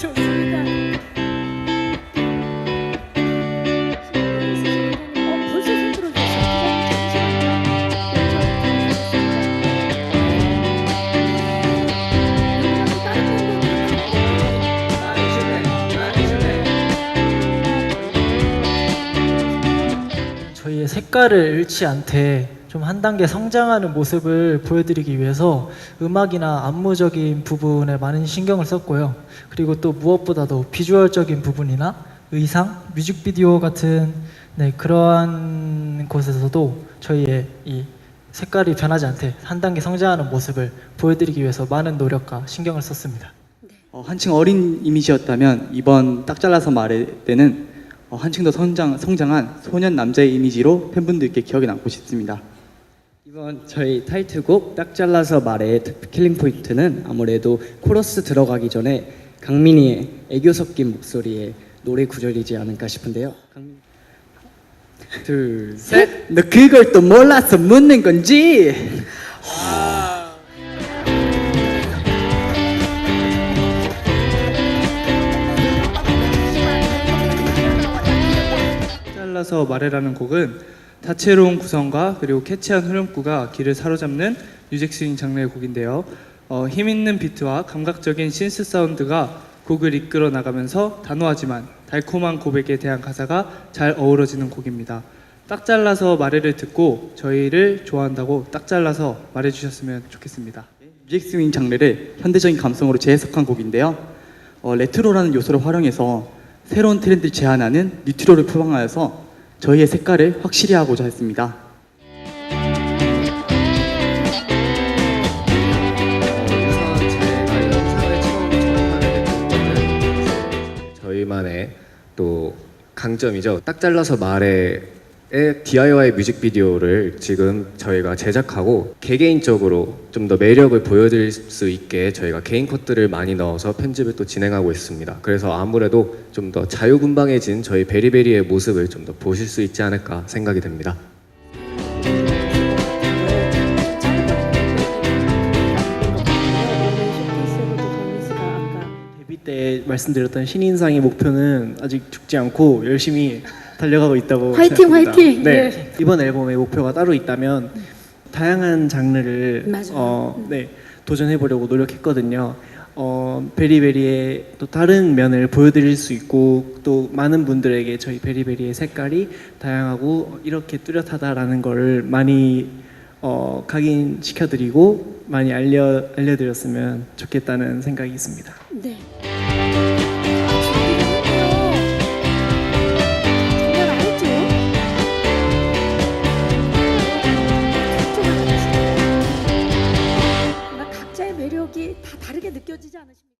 좋습니다. 저희의 색깔을 잃지 않되 좀 한 단계 성장하는 모습을 보여드리기 위해서 음악이나 안무적인 부분에 많은 신경을 썼고요. 그리고 또 무엇보다도 비주얼적인 부분이나 의상, 뮤직비디오 같은 네, 그러한 곳에서도 저희의 이 색깔이 변하지 않되 한 단계 성장하는 모습을 보여드리기 위해서 많은 노력과 신경을 썼습니다. 어, 한층 어린 이미지였다면 이번 딱 잘라서 말할 때는 어, 한층 더 성장, 성장한 소년 남자의 이미지로 팬분들께 기억에 남고 싶습니다. 이번 저희 타이틀곡 딱 잘라서 말의 킬링 포인트는 아무래도 코러스 들어가기 전에 강민이의 애교 섞인 목소리에 노래 구절이지 않을까 싶은데요. 강민... 둘, 셋. 너 그걸 또 몰라서 묻는 건지. 잘라서 말해라는 곡은 다채로운 구성과 그리고 캐치한 후렴구가 귀를 사로잡는 뮤직 스윙 장르의 곡인데요. 어, 힘 있는 비트와 감각적인 신스 사운드가 곡을 이끌어 나가면서 단호하지만 달콤한 고백에 대한 가사가 잘 어우러지는 곡입니다. 딱 잘라서 말해를 듣고 저희를 좋아한다고 딱 잘라서 말해주셨으면 좋겠습니다. 뮤직 스윙 장르를 현대적인 감성으로 재해석한 곡인데요. 어, 레트로라는 요소를 활용해서 새로운 트렌드를 제안하는 뉴트로를 표방하여서 저희의 색깔을 확실히 하고자 했습니다. 저희만의 또 강점이죠. 딱 잘라서 말해 의 DIY 뮤직비디오를 지금 저희가 제작하고 개개인적으로 좀 더 매력을 보여드릴 수 있게 저희가 개인 컷들을 많이 넣어서 편집을 또 진행하고 있습니다. 그래서 아무래도 좀 더 자유분방해진 저희 베리베리의 모습을 좀 더 보실 수 있지 않을까 생각이 됩니다. 데뷔 때 말씀드렸던 신인상의 목표는 아직 죽지 않고 열심히 달려가고 있다고 화이팅, 생각합니다. 화이팅! 네. 네. 이번 앨범의 목표가 따로 있다면 다양한 장르를 맞아요. 어, 네, 도전해 보려고 노력했거든요. 어, 베리베리의 또 다른 면을 보여드릴 수 있고 또 많은 분들에게 저희 베리베리의 색깔이 다양하고 이렇게 뚜렷하다라는 걸 많이 어, 각인시켜드리고 많이 알려 알려드렸으면 좋겠다는 생각이 있습니다. 네. 느껴지지 않으십니까?